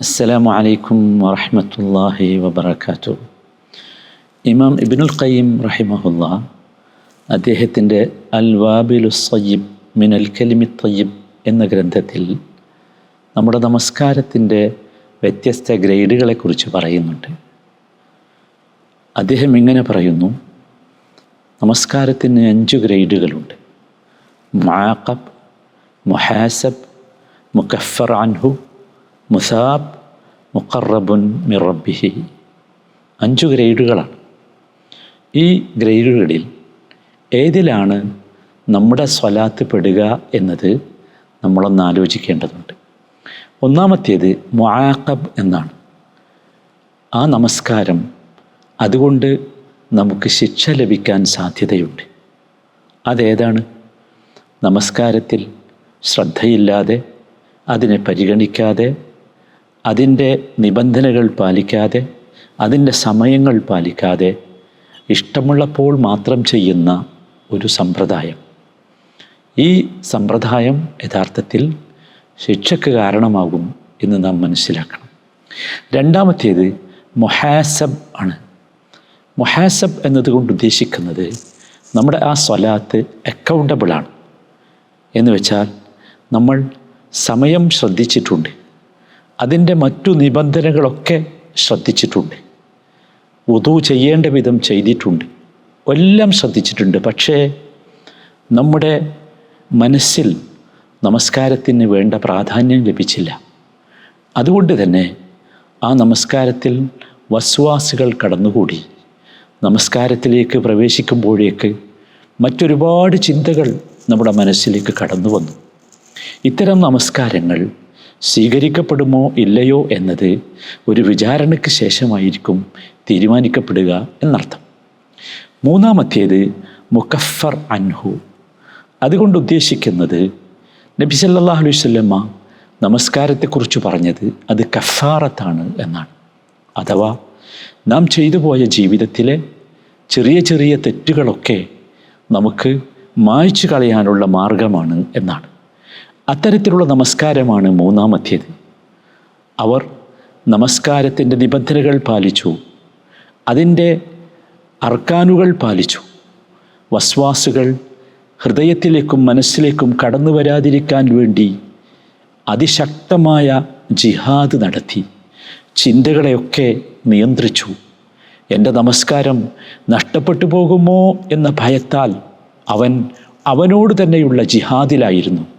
അസ്സലാമു അലൈക്കും വറഹ്മത്തുള്ളാഹി വബറകാതുഹു. ഇമാം ഇബ്നുൽ ഖയ്യിം റഹിമഹുല്ല അദ്ദേഹത്തിന്റെ അൽ വാബിലു സയ്യിബ് മിനൽ കലിമി തയ്യിബ് എന്ന ഗ്രന്ഥത്തിൽ നമ്മുടെ നമസ്കാരത്തിന്റെ വ്യത്യസ്ത ഗ്രേഡുകളെക്കുറിച്ച് പറയുന്നുണ്ട്. അദ്ദേഹം ഇങ്ങനെ പറയുന്നു നമസ്കാരത്തിന് അഞ്ച് ഗ്രേഡുകളുണ്ട്. മുആഖബ് മുഹാസബ് മുക്കഫർ അൻഹു മുസാബ് മുഖറബുൻ മിറബിഹി അഞ്ചു ഗ്രേഡുകളാണ്. ഈ ഗ്രേഡുകളിൽ ഏതിലാണ് നമ്മുടെ സ്വലാത്ത് പെടുക എന്നത് നമ്മളൊന്ന് ആലോചിക്കേണ്ടതുണ്ട്. ഒന്നാമത്തേത് മുആഖബ് എന്നാണ്. ആ നമസ്കാരം അതുകൊണ്ട് നമുക്ക് ശിക്ഷ ലഭിക്കാൻ സാധ്യതയുണ്ട്. അതേതാണ്? നമസ്കാരത്തിൽ ശ്രദ്ധയില്ലാതെ അതിനെ പരിഗണിക്കാതെ അതിന്റെ നിബന്ധനകൾ പാലിക്കാതെ അതിന്റെ സമയങ്ങൾ പാലിക്കാതെ ഇഷ്ടമുള്ളപ്പോൾ മാത്രം ചെയ്യുന്ന ഒരു സമ്പ്രദായം. ഈ സമ്പ്രദായം യഥാർത്ഥത്തിൽ ശിക്ഷയ്ക്ക് കാരണമാകും എന്ന് നാം മനസ്സിലാക്കണം. രണ്ടാമത്തേത് മൊഹാസബ് ആണ്. മൊഹാസബ് എന്നതുകൊണ്ട് ഉദ്ദേശിക്കുന്നത് നമ്മുടെ ആ സ്വലാത്ത് അക്കൗണ്ടബിളാണ് എന്ന് വെച്ചാൽ നമ്മൾ സമയം ശ്രദ്ധിച്ചിട്ടുണ്ട്. അതിന്റെ മറ്റു നിബന്ധനകളൊക്കെ ശ്രദ്ധിച്ചിട്ടുണ്ട്. ഉതു ചെയ്യേണ്ട വിധം ചെയ്തിട്ടുണ്ട്. എല്ലാം ശ്രദ്ധിച്ചിട്ടുണ്ട്. പക്ഷേ നമ്മുടെ മനസ്സിൽ നമസ്കാരത്തിന് വേണ്ട പ്രാധാന്യം ലഭിച്ചില്ല. അതുകൊണ്ട് തന്നെ ആ നമസ്കാരത്തിൽ വസ്വാസുകൾ കടന്നുകൂടി. നമസ്കാരത്തിലേക്ക് പ്രവേശിക്കുമ്പോഴേക്ക് മറ്റൊരുപാട് ചിന്തകൾ നമ്മുടെ മനസ്സിലേക്ക് കടന്നു വന്നു ഇത്തരം നമസ്കാരങ്ങൾ സ്വീകരിക്കപ്പെടുമോ ഇല്ലയോ എന്നത് ഒരു വിചാരണയ്ക്ക് ശേഷമായിരിക്കും തീരുമാനിക്കപ്പെടുക എന്നർത്ഥം. മൂന്നാമത്തേത് മുക്കഫർ അൻഹു. അതുകൊണ്ട് ഉദ്ദേശിക്കുന്നത് നബി സല്ലല്ലാഹു അലൈഹി വസല്ലമ നമസ്കാരത്തെക്കുറിച്ച് പറഞ്ഞത് അത് കഫാറത്താണ് എന്നാണ്. അഥവാ നാം ചെയ്തു പോയ ജീവിതത്തിലെ ചെറിയ ചെറിയ തെറ്റുകളൊക്കെ നമുക്ക് മായ്ച്ചു കളയാനുള്ള മാർഗമാണ് എന്നാണ്. അത്തരത്തിലുള്ള നമസ്കാരമാണ് മൂന്നാമത്തേത് അവർ നമസ്കാരത്തിന്റെ നിബന്ധനകൾ പാലിച്ചു അതിന്റെ അർക്കാനുകൾ പാലിച്ചു. വസ്വാസുകൾ ഹൃദയത്തിലേക്കും മനസ്സിലേക്കും കടന്നു വരാതിരിക്കാൻ വേണ്ടി അതിശക്തമായ ജിഹാദ് നടത്തി ചിന്തകളെയൊക്കെ നിയന്ത്രിച്ചു. എന്റെ നമസ്കാരം നഷ്ടപ്പെട്ടു പോകുമോ എന്ന ഭയത്താൽ അവൻ അവനോട് തന്നെയുള്ള ജിഹാദിലായിരുന്നു.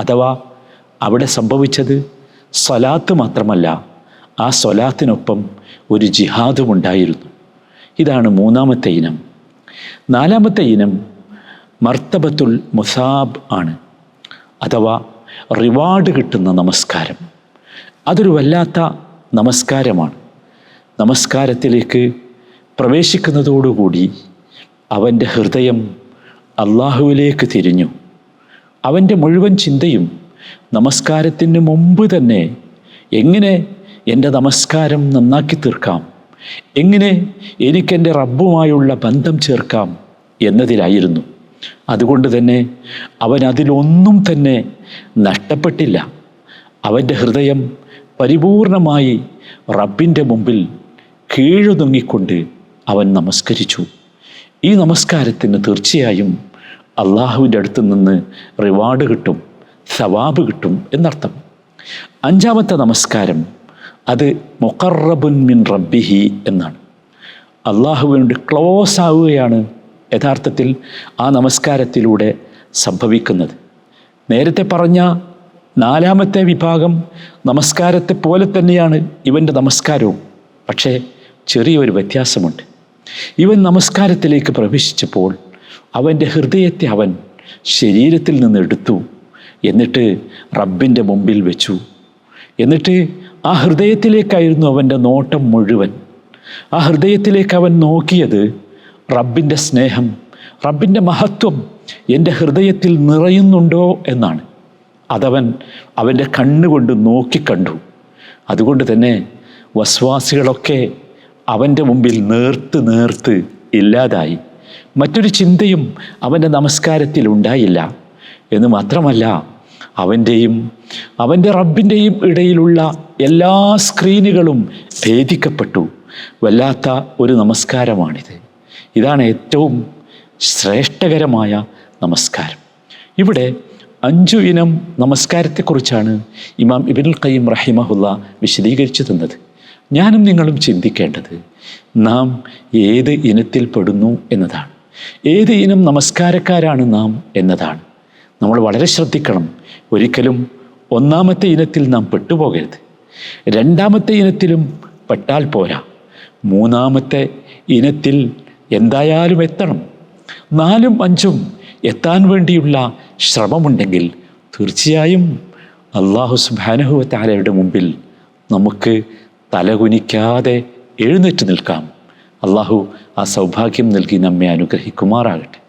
അഥവാ അവിടെ സംഭവിച്ചത് സ്വലാത്ത് മാത്രമല്ല ആ സ്വലാത്തിനൊപ്പം ഒരു ജിഹാദും ഉണ്ടായിരുന്നു. ഇതാണ് മൂന്നാമത്തെ ഇനം. നാലാമത്തെ ഇനം മർത്തബത്തുൽ മുസാബ് ആണ് അഥവാ റിവാർഡ് കിട്ടുന്ന നമസ്കാരം. അതൊരു വല്ലാത്ത നമസ്കാരമാണ്. നമസ്കാരത്തിലേക്ക് പ്രവേശിക്കുന്നതോടുകൂടി അവന്റെ ഹൃദയം അള്ളാഹുവിലേക്ക് തിരിഞ്ഞു. അവന്റെ മുഴുവൻ ചിന്തയും നമസ്കാരത്തിന് മുമ്പ് തന്നെ എങ്ങനെ എന്റെ നമസ്കാരം നന്നാക്കി തീർക്കാം? എങ്ങനെ എനിക്കെന്റെ റബ്ബുമായുള്ള ബന്ധം ചേർക്കാം എന്നതിലായിരുന്നു. അതുകൊണ്ട് തന്നെ അവൻ അതിലൊന്നും തന്നെ നഷ്ടപ്പെട്ടില്ല. അവന്റെ ഹൃദയം പരിപൂർണമായി റബ്ബിന്റെ മുമ്പിൽ കീഴുതുങ്ങിക്കൊണ്ട് അവൻ നമസ്കരിച്ചു. ഈ നമസ്കാരത്തിന് തീർച്ചയായും അള്ളാഹുവിന്റെ അടുത്ത് നിന്ന് റിവാർഡ് കിട്ടും സവാബ് കിട്ടും എന്നർത്ഥം. അഞ്ചാമത്തെ നമസ്കാരം അത് മൊക്കറബുൻ മിൻ റബ്ബിഹി എന്നാണ്. അള്ളാഹുവിനോട് ക്ലോസ് ആവുകയാണ് യഥാർത്ഥത്തിൽ ആ നമസ്കാരത്തിലൂടെ സംഭവിക്കുന്നത്. നേരത്തെ പറഞ്ഞ നാലാമത്തെ വിഭാഗം നമസ്കാരത്തെ പോലെ തന്നെയാണ് ഇവന്റെ നമസ്കാരവും പക്ഷേ ചെറിയൊരു വ്യത്യാസമുണ്ട്. ഇവൻ നമസ്കാരത്തിലേക്ക് പ്രവേശിച്ചപ്പോൾ അവന്റെ ഹൃദയത്തെ അവൻ ശരീരത്തിൽ നിന്ന് എടുത്തു. എന്നിട്ട് റബ്ബിന്റെ മുമ്പിൽ വെച്ചു. എന്നിട്ട് ആ ഹൃദയത്തിലേക്കായിരുന്നു അവന്റെ നോട്ടം മുഴുവൻ. ആ ഹൃദയത്തിലേക്ക് അവൻ നോക്കിയത് റബ്ബിന്റെ സ്നേഹം റബ്ബിന്റെ മഹത്വം എന്റെ ഹൃദയത്തിൽ നിറയുന്നുണ്ടോ എന്നാണ്. അതവൻ അവന്റെ കണ്ണുകൊണ്ട് നോക്കിക്കണ്ടു. അതുകൊണ്ട് തന്നെ വസ്വാസികളൊക്കെ അവന്റെ മുമ്പിൽ നേർത്ത് നേർത്ത് ഇല്ലാതായി. മറ്റൊരു ചിന്തയും അവന്റെ നമസ്കാരത്തിൽ ഉണ്ടായില്ല. എന്ന് മാത്രമല്ല അവന്റെയും അവന്റെ റബ്ബിന്റെയും ഇടയിലുള്ള എല്ലാ സ്ക്രീനുകളും ഭേദിക്കപ്പെട്ടു. വല്ലാത്ത ഒരു നമസ്കാരമാണിത്. ഇതാണ് ഏറ്റവും ശ്രേഷ്ഠകരമായ നമസ്കാരം. ഇവിടെ അഞ്ചു ഇനം നമസ്കാരത്തെക്കുറിച്ചാണ് ഇമാം ഇബിനുൽ ഖയ്യം റഹിമഹുല്ല വിശദീകരിച്ചു തന്നത്. ഞാനും നിങ്ങളും ചിന്തിക്കേണ്ടത് നാം ഏത് ഇനത്തിൽ പെടുന്നു എന്നതാണ്. ഏത് ഇനം നമസ്കാരക്കാരാണ് നാം എന്നതാണ്. നമ്മൾ വളരെ ശ്രദ്ധിക്കണം. ഒരിക്കലും ഒന്നാമത്തെ ഇനത്തിൽ നാം പെട്ടുപോകരുത്. രണ്ടാമത്തെ ഇനത്തിലും പെട്ടാൽ പോരാ. മൂന്നാമത്തെ ഇനത്തിൽ എന്തായാലും എത്തണം. നാലും അഞ്ചും എത്താൻ വേണ്ടിയുള്ള ശ്രമമുണ്ടെങ്കിൽ തീർച്ചയായും അള്ളാഹു സുബാനഹുവ താലയുടെ മുമ്പിൽ നമുക്ക് തലകുനിക്കാതെ എഴുന്നേറ്റ് നിൽക്കാം. അള്ളാഹു ആ സൗഭാഗ്യം നൽകി നമ്മെ അനുഗ്രഹിക്കുമാറാകട്ടെ.